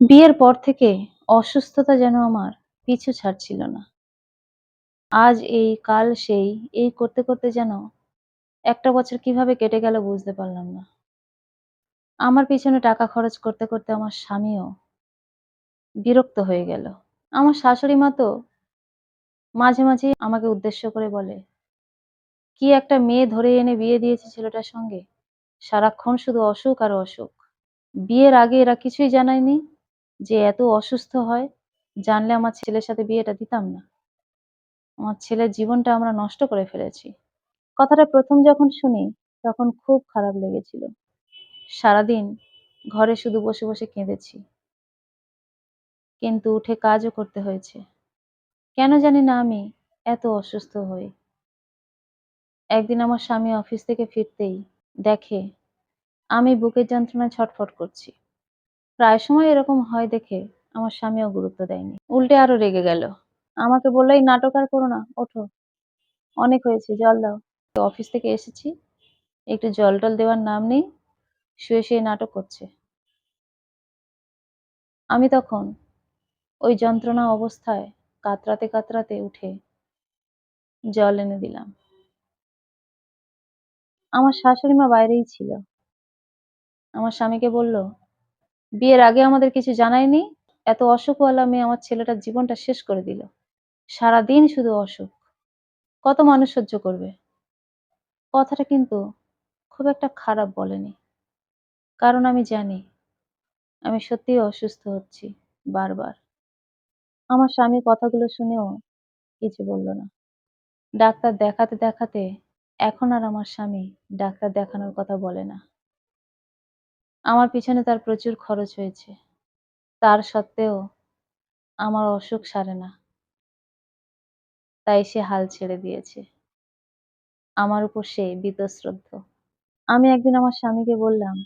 বিয়ের পর থেকে অসুস্থতা যেন আমার পিছু ছাড়ছিল না। আজ এই, কাল সেই, এই করতে, করতে যেন একটা বছর কীভাবে কেটে গেল বুঝতে পারলাম না। আমার পিছনে টাকা খরচ করতে, করতে আমার স্বামীও বিরক্ত হয়ে গেল। আমার শাশুড়ি মা তো মাঝে, মাঝেই আমাকে উদ্দেশ্য করে বলে, "কি একটা মেয়ে ধরে এনে বিয়ে দিয়েছে ছেলেটার সঙ্গে। সারাক্ষণ শুধু অসুখ আর অসুখ। বিয়ের আগে এরা কিছুই জানায়নি যে এত অসুস্থ হয়। জানলে আমার ছেলের সাথে বিয়েটা দিতাম না। আমার ছেলের জীবনটা আমরা নষ্ট করে ফেলেছি।" কথাটা প্রথম যখন শুনি তখন খুব খারাপ লেগেছিল। সারাদিন ঘরে শুধু বসে, বসে কেঁদেছি। কিন্তু উঠে কাজও করতে হয়েছে। কেন জানি না আমি এত অসুস্থ হই। একদিন আমার স্বামী অফিস থেকে ফিরতেই দেখে আমি বুকের যন্ত্রণায় ছটফট করছি। প্রায় সময় এরকম হয় দেখে আমার স্বামীও গুরুত্ব দেয়নি। উল্টে আরও রেগে গেল। আমাকে বলল "এই নাটক আর করো না, ওঠো। অনেক হয়েছে, জল দাও।" অফিস থেকে এসেছি, একটু জল-টল দেওয়ার নাম নেই। শুয়ে, শুয়ে নাটক করছে। আমি তখন ওই যন্ত্রণা অবস্থায় কাতরাতে, কাতরাতে উঠে জল এনে দিলাম। আমার শাশুড়ি মা বাইরেই ছিল। আমার স্বামীকে বলল, "বিয়ের আগে আমাদের কিছু জানায়নি? এত অসুখওয়ালা মেয়ে আমার ছেলেটার জীবনটা শেষ করে দিল। সারাদিন শুধু অসুখ। কত মানুষ সহ্য করবে?" কথাটা কিন্তু খুব একটা খারাপ বলেনি। কারণ আমি জানি আমি সত্যিই অসুস্থ হচ্ছি বারবার। আমার স্বামী কথাগুলো শুনেও কিছু বলল না। ডাক্তার দেখাতে, দেখাতে এখন আর আমার স্বামী ডাক্তার দেখানোর কথা বলে না। আমার পিছনে তার প্রচুর খরচ হয়েছে। তার সত্ত্বেও আমার অসুখ সারে না। তাই সে হাল ছেড়ে দিয়েছে। আমার উপর সে বীতশ্রদ্ধ। আমি একদিন আমার স্বামীকে বললাম,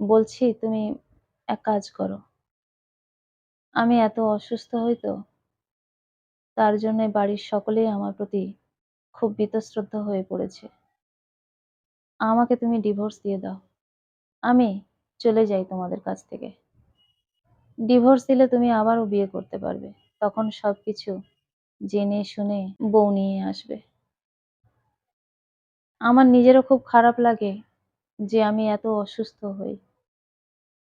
বলছি তুমি এক কাজ করো। আমি এত অসুস্থ হই তো, তার জন্যে বাড়ির সকলেই আমার প্রতি খুব বীতশ্রদ্ধ হয়ে পড়েছে। আমাকে তুমি ডিভোর্স দিয়ে দাও। আমি চলে যাই তোমাদের কাছ থেকে। ডিভোর্স দিলে তুমি আবারও বিয়ে করতে পারবে। তখন সবকিছু জেনে শুনে বউ নিয়ে আসবে। আমার নিজেরও খুব খারাপ লাগে যে আমি এত অসুস্থ হই।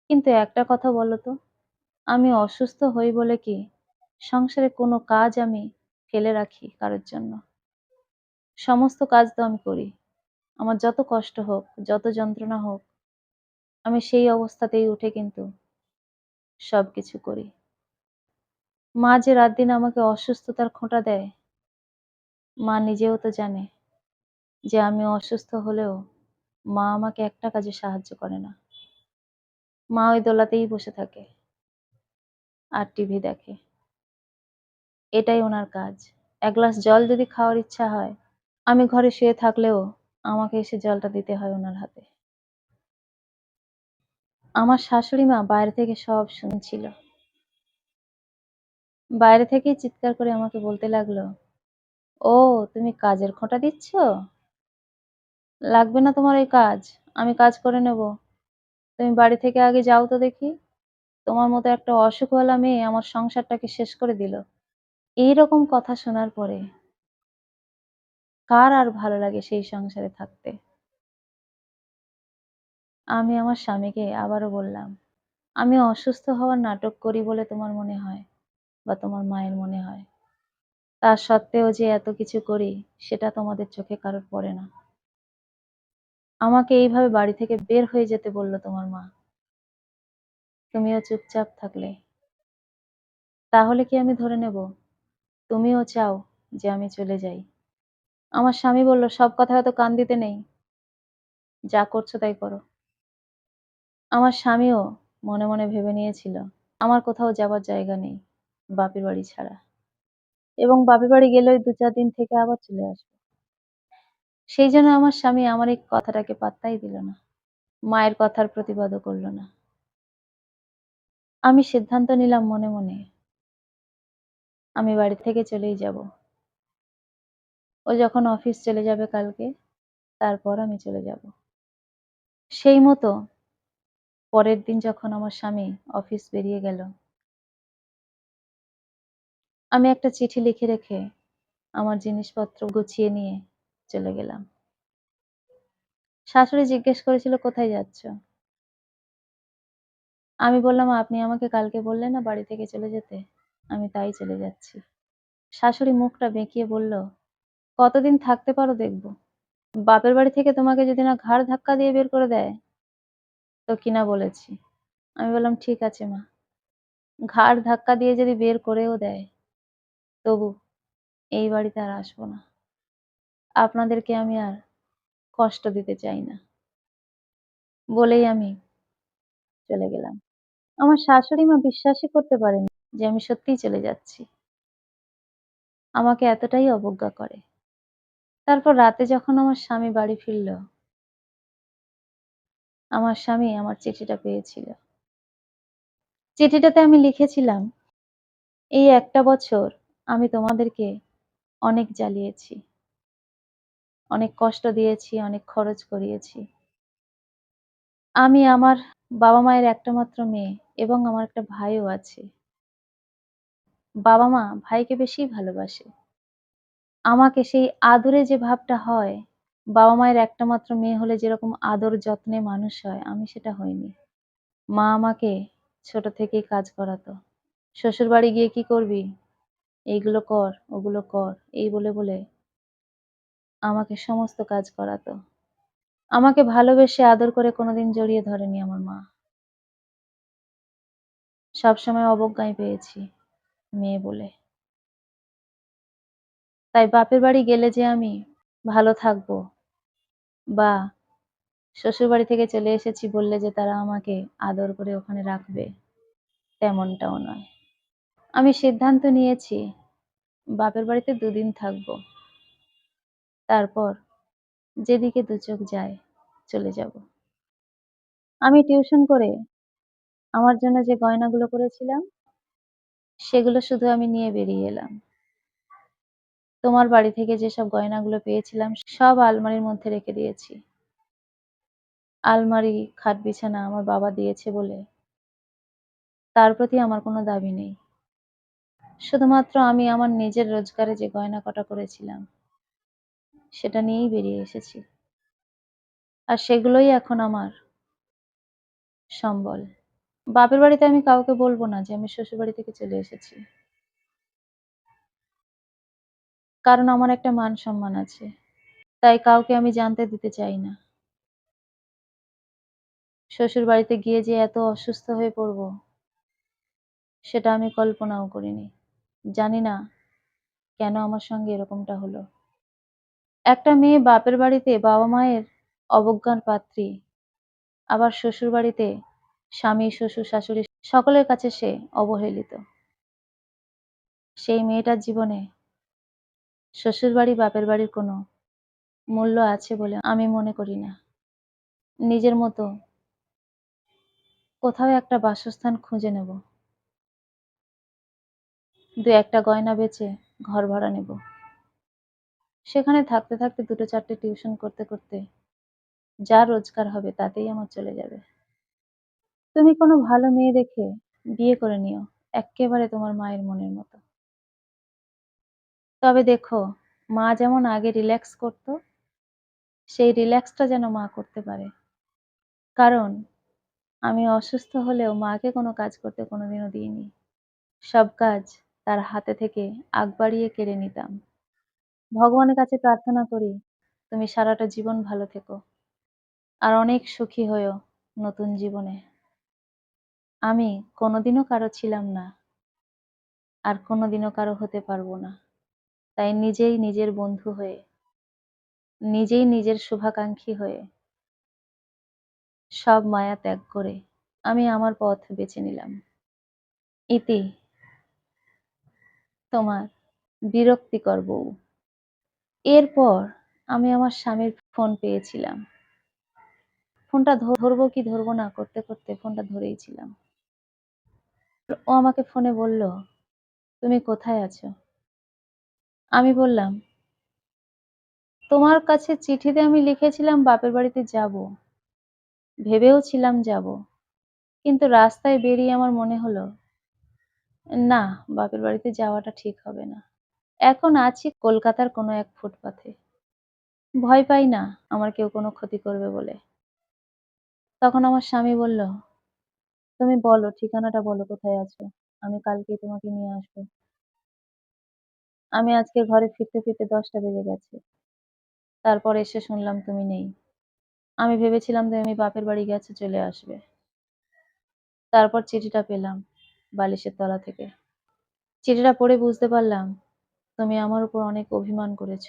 কিন্তু একটা কথা বলো তো, আমি অসুস্থ হই বলে কি সংসারে কোনো কাজ আমি ফেলে রাখি কারোর জন্য? সমস্ত কাজ তো আমি করি। আমার যত কষ্ট হোক, যত যন্ত্রণা হোক, আমি সেই অবস্থাতেই উঠে কিন্তু সবকিছু করি। মা যে রাত-দিন আমাকে অসুস্থতার খোঁটা দেয়, মা নিজেও তো জানে যে আমি অসুস্থ হলেও মা আমাকে একটা কাজে সাহায্য করে না। মা ওই দোলাতেই বসে থাকে আর টিভি দেখে। এটাই ওনার কাজ। এক গ্লাস জল যদি খাওয়ার ইচ্ছা হয়, আমি ঘরে শুয়ে থাকলেও আমাকে এসে জলটা দিতে হয় ওনার হাতে। আমার শাশুড়ি মা বাইরে থেকে সব শুনছিল। বাইরে থেকেই চিৎকার করে আমাকে বলতে লাগল, "ও তুমি কাজের খোঁটা দিচ্ছ? লাগবে না তোমার এই কাজ। আমি কাজ করে নেব। তুমি বাড়ি থেকে আগে যাও তো দেখি। তোমার মতো একটা অসুখওয়ালা মেয়ে আমার সংসারটাকে শেষ করে দিল।" এইরকম কথা শোনার পরে কার আর ভালো লাগে সেই সংসারে থাকতে? আমি আমার স্বামীকে আবারও বললাম, "আমি অসুস্থ হওয়ার নাটক করি বলে তোমার মনে হয় বা তোমার মায়ের মনে হয়। তা সত্ত্বেও যে এত কিছু করি সেটা তোমাদের চোখে কারোর পড়ে না। আমাকে এইভাবে বাড়ি থেকে বের হয়ে যেতে বলল তোমার মা। তুমিও চুপচাপ থাকলে। তাহলে কি আমি ধরে নেব তুমিও চাও যে আমি চলে যাই?" আমার স্বামী বলল, "সব কথায় অত কান দিতে নেই। যা করছ তাই করো।" আমার স্বামীও মনে, মনে ভেবে নিয়েছিল আমার কোথাও যাবার জায়গা নেই বাপের বাড়ি ছাড়া। এবং বাপের বাড়ি গেলেও ২-৪ দিন থেকে আবার চলে আসবে। সেই জন্য আমার স্বামী আমার এই কথাটাকে পাত্তাই দিল না। মায়ের কথার প্রতিবাদও করল না। আমি সিদ্ধান্ত নিলাম মনে, মনে আমি বাড়ি থেকে চলেই যাব। ও যখন অফিস চলে যাবে কালকে, তারপর আমি চলে যাব। সেই মতো পরের দিন যখন আমার স্বামী অফিস বেরিয়ে গেল, আমি একটা চিঠি লিখে রেখে আমার জিনিসপত্র গুছিয়ে নিয়ে চলে গেলাম। শাশুড়ি জিজ্ঞেস করেছিল, কোথায় যাচ্ছ? আমি বললাম, আপনি আমাকে কালকে বললেন না বাড়ি থেকে চলে যেতে, আমি তাই চলে যাচ্ছি। শাশুড়ি মুখটা বেঁকিয়ে বলল, কতদিন থাকতে পারো দেখব। বাপের বাড়ি থেকে তোমাকে যদি না ঘাড় ধাক্কা দিয়ে বের করে দেয় তো কিনা বলেছি? আমি বললাম, ঠিক আছে মা। ঘাড় ধাক্কা দিয়ে যদি বের করেও দেয়, তবু এই বাড়িতে আর আসব না। আপনাদেরকে আমি আর কষ্ট দিতে চাই না। বলেই আমি চলে গেলাম। আমার শাশুড়ি মা বিশ্বাসই করতে পারেনি যে আমি সত্যিই চলে যাচ্ছি। আমাকে এতটাই অবজ্ঞা করে। তারপর রাতে যখন আমার স্বামী বাড়ি ফিরল আমার স্বামী আমার চিঠিটা পেয়েছিল। চিঠিটাতে আমি লিখেছিলাম, এই একটা বছর আমি তোমাদেরকে অনেক জ্বালিয়েছি। অনেক কষ্ট দিয়েছি, অনেক খরচ করিয়েছি। আমি আমার বাবা মায়ের একটা মাত্র মেয়ে এবং আমার একটা ভাইও আছে। বাবা মা ভাইকে বেশি ভালোবাসে। আমাকে সেই আদরে যে ভাবটা হয় বাবা মায়ের একটা মাত্র মেয়ে হলে যেরকম আদর যত্নে মানুষ হয়, আমি সেটা হইনি। মা আমাকে ছোট থেকেই কাজ করাতো। শ্বশুর বাড়ি গিয়ে কি করবি? এইগুলো কর, ওগুলো কর, এই বলে বলে আমাকে সমস্ত কাজ করাতো। আমাকে ভালোবেসে আদর করে কোনোদিন জড়িয়ে ধরেনি আমার মা। সবসময় অবজ্ঞায় পেয়েছি মেয়ে বলে। তাই বাপের বাড়ি গেলে যে আমি ভালো থাকব বা শ্বশুর বাড়ি থেকে চলে এসেছি বললে যে তারা আমাকে আদর করে ওখানে রাখবে। তেমনটাও নয়। আমি সিদ্ধান্ত নিয়েছি, বাপের বাড়িতে দুদিন থাকব। তারপর যেদিকে দু চোখ যায় চলে যাব। আমি টিউশন করে আমার জন্য যে গয়নাগুলো করেছিলাম, সেগুলো শুধু আমি নিয়ে বেরিয়ে এলাম। তোমার বাড়ি থেকে যেসব গয়নাগুলো পেয়েছিলাম, সব আলমারির মধ্যে রেখে দিয়েছি। আলমারি, খাট বিছানা আমার বাবা দিয়েছে বলে। তার প্রতি আমার কোনো দাবি নেই। শুধুমাত্র আমি আমার নিজের রোজগারে যে গয়না কটা করেছিলাম, সেটা নিয়েই বেরিয়ে এসেছি। আর সেগুলোই এখন আমার সম্বল। বাপের বাড়িতে আমি কাউকে বলব না যে আমি শ্বশুর বাড়ি থেকে চলে এসেছি। কারণ আমার একটা মান সম্মান আছে। তাই কাউকে আমি জানতে দিতে চাই না। শ্বশুর বাড়িতে গিয়ে যে এত অসুস্থ হয়ে পড়ব, সেটা আমি কল্পনাও করিনি। জানি না কেন আমার সঙ্গে এরকমটা হলো। একটা মেয়ে বাপের বাড়িতে বাবা মায়ের অবজ্ঞার পাত্রী, আবার শ্বশুর বাড়িতে স্বামী, শ্বশুর, শাশুড়ি সকলের কাছে সে অবহেলিত। সেই মেয়েটার জীবনে শ্বশুর বাড়ি, বাপের বাড়ির কোনো মূল্য আছে বলে আমি মনে করি না। নিজের মতো কোথাও একটা বাসস্থান খুঁজে নেব। দু একটা গয়না বেচে ঘর ভাড়া নেব। সেখানে থাকতে থাকতে দুটো চারটে টিউশন করতে করতে যা রোজগার হবে তাতেই আমার চলে যাবে। তুমি কোনো ভালো মেয়ে দেখে বিয়ে করে নিও, এক্কেবারে তোমার মায়ের মনের মতো। তবে দেখো, মা যেমন আগে রিল্যাক্স করতো, সেই রিল্যাক্সটা যেন মা করতে পারে। কারণ, আমি অসুস্থ হলেও মাকে কোনো কাজ করতে কোনোদিনও দিইনি। সব কাজ তার হাতে থেকে আগ বাড়িয়ে কেড়ে নিতাম। ভগবানের কাছে প্রার্থনা করি, তুমি সারাটা জীবন ভালো থেকো। আর অনেক সুখী হয়েও নতুন জীবনে। আমি কোনোদিনও কারও ছিলাম না। আর কোনোদিনও কারও হতে পারব না। তাই নিজেই নিজের বন্ধু হয়ে, নিজেই নিজের শুভাকাঙ্ক্ষী হয়ে সব মায়া ত্যাগ করে আমি আমার পথ বেছে নিলাম। ইতি, তোমার বিরক্তিকর বউ। এরপর আমি আমার স্বামীর ফোন পেয়েছিলাম। ফোনটা ধরবো কি ধরবো না করতে করতে ফোনটা ধরেই ছিলাম। ও আমাকে ফোনে বলল, তুমি কোথায় আছো? আমি বললাম তোমার কাছে চিঠিতে আমি লিখেছিলাম বাপের বাড়িতে যাব ভেবেও ছিলাম যাব কিন্তু রাস্তায় বেরিয়ে আমার মনে হলো, না বাপের বাড়িতে যাওয়াটা ঠিক হবে না। এখন আছি কলকাতার কোনো এক ফুটপাথে। ভয় পাই না আমার কেউ কোনো ক্ষতি করবে বলে। তখন আমার স্বামী বলল, "তুমি বলো ঠিকানাটা বলো কোথায় আছো? আমি কালকেই তোমাকে নিয়ে আসব।" আমি আজকে ঘরে ফিরতে, ফিরতে ১০টা বেজে গেছে। তারপর এসে শুনলাম তুমি নেই। আমি ভেবেছিলাম তুমি বাপের বাড়ি গেছো চলে আসবে। তারপর চিঠিটা পেলাম বালিশের তলা থেকে। চিঠিটা পড়ে বুঝতে পারলাম তুমি আমার উপর অনেক অভিমান করেছ।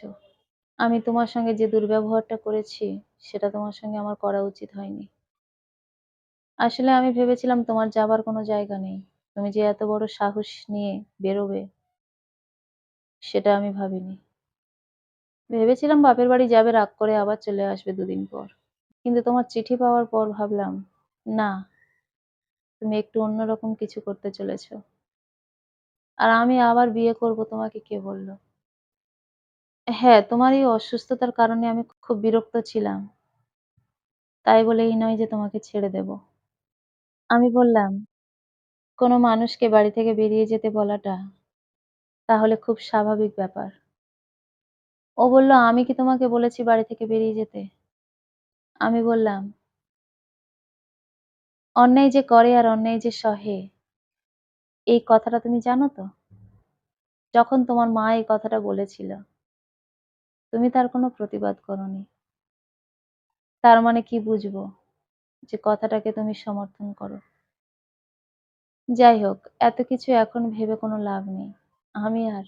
আমি তোমার সঙ্গে যে দুর্ব্যবহারটা করেছি সেটা তোমার সঙ্গে আমার করা উচিত হয়নি। আসলে আমি ভেবেছিলাম তোমার যাবার কোনো জায়গা নেই। তুমি যে এত বড় সাহস নিয়ে বেরোবে সেটা আমি ভাবিনি। ভেবেছিলাম বাপের বাড়ি যাবে রাগ করে আবার চলে আসবে দুদিন পর। কিন্তু তোমার চিঠি পাওয়ার পর ভাবলাম, না তুমি একটু অন্যরকম কিছু করতে চলেছ। আর আমি আবার বিয়ে করব তোমাকে কে বলল? হ্যাঁ, তোমার এই অসুস্থতার কারণে আমি খুব বিরক্ত ছিলাম। তাই বলে এই নয় যে তোমাকে ছেড়ে দেব। আমি বললাম, কোনো মানুষকে বাড়ি থেকে বেরিয়ে যেতে বলাটা তাহলে খুব স্বাভাবিক ব্যাপার। ও বলল, আমি কি তোমাকে বলেছি বাড়ি থেকে বেরিয়ে যেতে? আমি বললাম, অন্যায় যে করে আর অন্যায় যে সহে এই কথাটা তুমি জানো তো? যখন তোমার মা এই কথাটা বলেছিল, তুমি তার কোনো প্রতিবাদ করোনি। তার মানে কি বুঝব? যে কথাটাকে তুমি সমর্থন করো। যাই হোক, এত কিছু এখন ভেবে কোনো লাভ নেই। আমি আর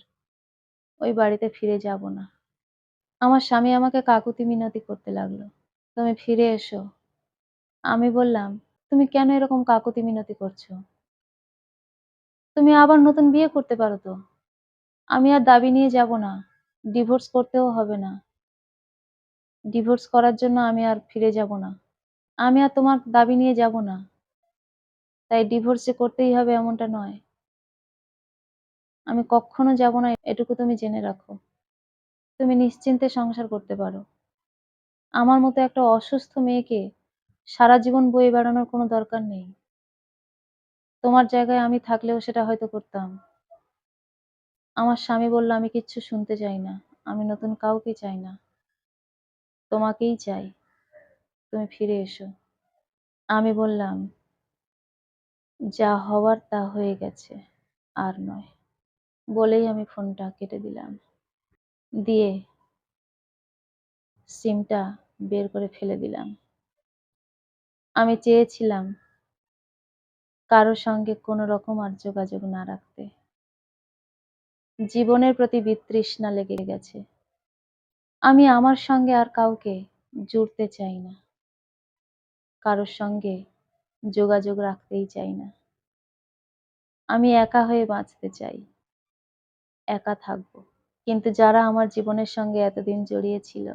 ওই বাড়িতে ফিরে যাব না। আমার স্বামী আমাকে কাকুতি মিনতি করতে লাগল। তুমি ফিরে এসো। আমি বললাম, তুমি কেন এরকম কাকুতি মিনতি করছ? তুমি আবার নতুন বিয়ে করতে পারো তো। আমি আর দাবি নিয়ে যাব না। ডিভোর্স করতেও হবে না। ডিভোর্স করার জন্য আমি আর ফিরে যাব না। আমি আর তোমার দাবি নিয়ে যাব না। তাই ডিভোর্স করতেই হবে এমনটা নয়। আমি কক্ষনো যাব না এটুকু তুমি জেনে রাখো। তুমি নিশ্চিন্তে সংসার করতে পারো। আমার মতো একটা অসুস্থ মেয়েকে সারা জীবন বয়ে বেড়ানোর কোনো দরকার নেই। তোমার জায়গায় আমি থাকলেও সেটা হয়তো করতাম। আমার স্বামী বলল, আমি কিচ্ছু শুনতে চাই না। আমি নতুন কাউকে চাই না। তোমাকেই চাই। তুমি ফিরে এসো। আমি বললাম, যা হওয়ার তা হয়ে গেছে, আর নয়। বলেই আমি ফোনটা কেটে দিলাম। দিয়ে সিমটা বের করে ফেলে দিলাম। আমি চেয়েছিলাম কারও সঙ্গে কোনো রকম আর যোগাযোগ না রাখতে। জীবনের প্রতি বিতৃষ্ণা লেগে গেছে। আমি আমার সঙ্গে আর কাউকে জুড়তে চাই না। কারোর সঙ্গে যোগাযোগ রাখতেই চাই না। আমি একা হয়ে বাঁচতে চাই। একা থাকব। কিন্তু যারা আমার জীবনের সঙ্গে এতদিন জড়িয়ে ছিল,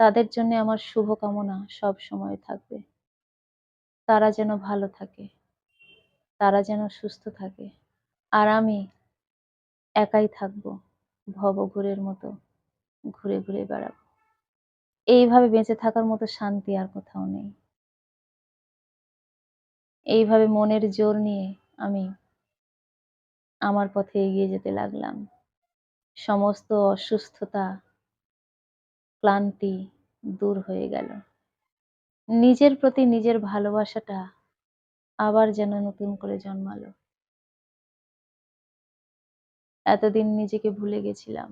তাদের জন্যে আমার শুভকামনা সবসময় থাকবে। তারা যেন ভালো থাকে। তারা যেন সুস্থ থাকে। আর আমি একাই থাকব ভবঘুরের মতো ঘুরে, ঘুরে বেড়াবো। এইভাবে বেঁচে থাকার মতো শান্তি আর কোথাও নেই। এইভাবে মনের জোর নিয়ে আমি আমার পথে এগিয়ে যেতে লাগলাম। সমস্ত অসুস্থতা, ক্লান্তি দূর হয়ে গেল। নিজের প্রতি নিজের ভালোবাসাটা আবার যেন নতুন করে জন্মালো। এতদিন নিজেকে ভুলে গেছিলাম।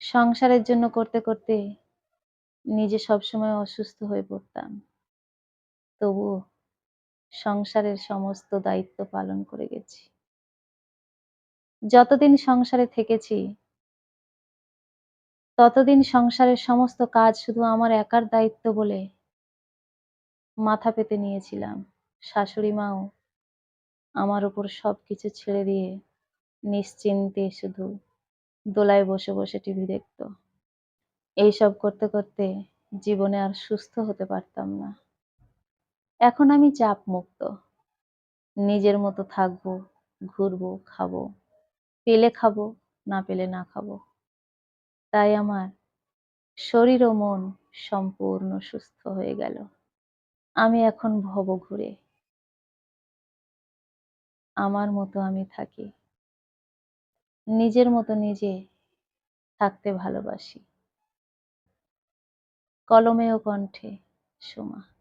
সংসারের জন্য করতে, করতে নিজে সবসময় অসুস্থ হয়ে পড়তাম। তবুও সংসারের সমস্ত দায়িত্ব পালন করে গেছি। যতদিন সংসারে থেকেছি ততদিন সংসারের সমস্ত কাজ শুধু আমার একার দায়িত্ব বলে মাথা পেতে নিয়েছিলাম। শাশুড়ি মাও আমার উপর সবকিছু ছেড়ে দিয়ে নিশ্চিন্তে শুধু দোলায় বসে, বসে টিভি দেখত। এইসব করতে, করতে জীবনে আর সুস্থ হতে পারতাম না। এখন আমি চাপ মুক্ত নিজের মতো থাকব, ঘুরবো, খাব, পেলে খাব, না পেলে না খাব। তাই আমার শরীর ও মন সম্পূর্ণ সুস্থ হয়ে গেল। আমি এখন ভব ঘুরে। আমার মতো আমি থাকি। নিজের মতো নিজে থাকতে ভালোবাসি। কলমে ও কণ্ঠে সোমা।